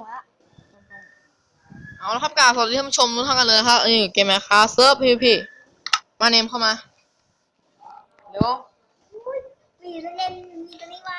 รงๆละเอาละครับกราบสวัสดีท่านผู้ชมทุกท่านกันเลยนะครับนี่เกมแมคคาเซิร์ฟพีพีมาเนมเข้ามาเดี๋ยวอุ้ยมีเล่นมีตัวนี้วะ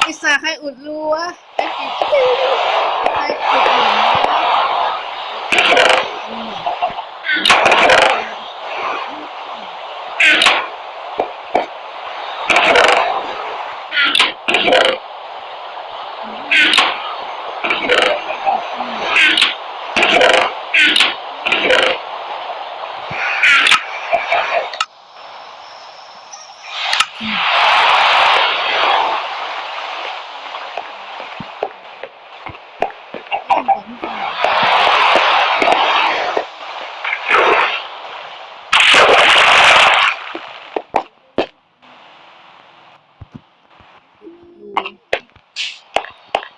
ไอ้สาใครอุดรูวะใครปิดใครปิดหนูอืมต้อ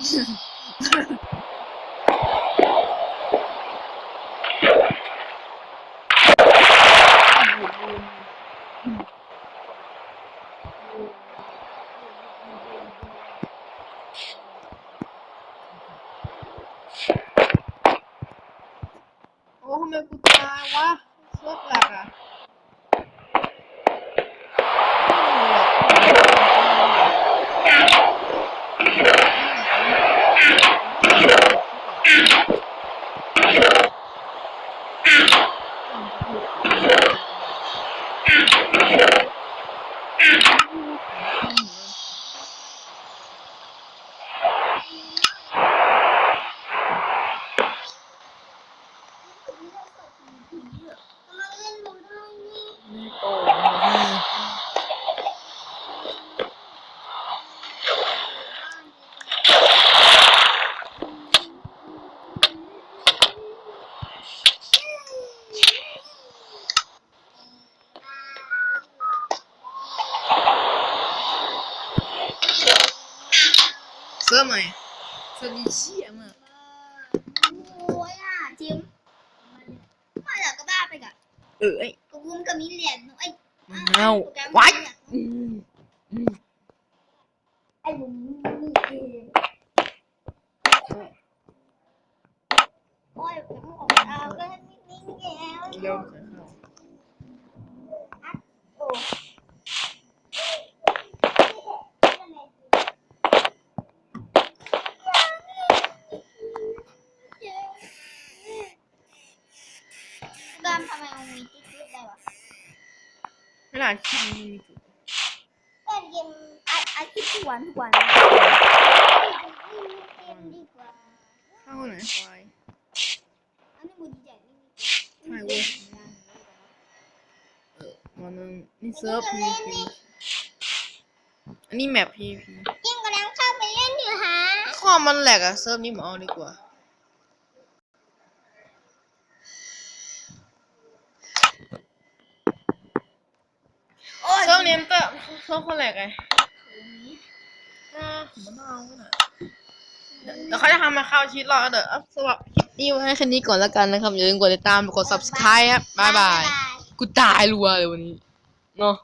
Oh meu puta, lá, sua placa. เสื้อใหม่สวัสดีเชี่ยมากโอ้ยอะจิมมาจากกระบ้าไปกะเออไอ้กบุ้มก็มีเหรียญหนูไอ้เงาวัดอืมอืมไอ้บุ้มโอ้ยผมออกดาวก็นิ่งๆแล้ว เร็ว โอ้กามทำไมมันมีจุดๆได้วะ ขนาดคลิปนี้มีจุดเล่นเกมอัดอัดคลิปทุกวันทุกวันเกมดีกว่าเข้าไหนควายอันนี้มือดีใจนี่ใช่เว้ยเออมันนึงนี่เซิร์ฟ PVP อันนี้แมป PVP ยิ่งกำลังเข้าไปเล่นอยู่ฮะความมันแหลกอะเซิร์ฟนี้มาเอาดีกว่า เซิร์ฟนี้มันก็เซิร์ฟคนแหลกไงอ่ามันต้องเอาไว้หน่อยเดี๋ยวเดี๋ยวเขาจะทำมาเข้าชีตรอเดี๋ยวเอาสวัสดีไว้ให้แค่นี้ก่อนแล้วกันนะครับอย่าลืมกดติดตามกด subscribe ครับบ๊ายบายกูตายรัวเลยวันนี้เนาะ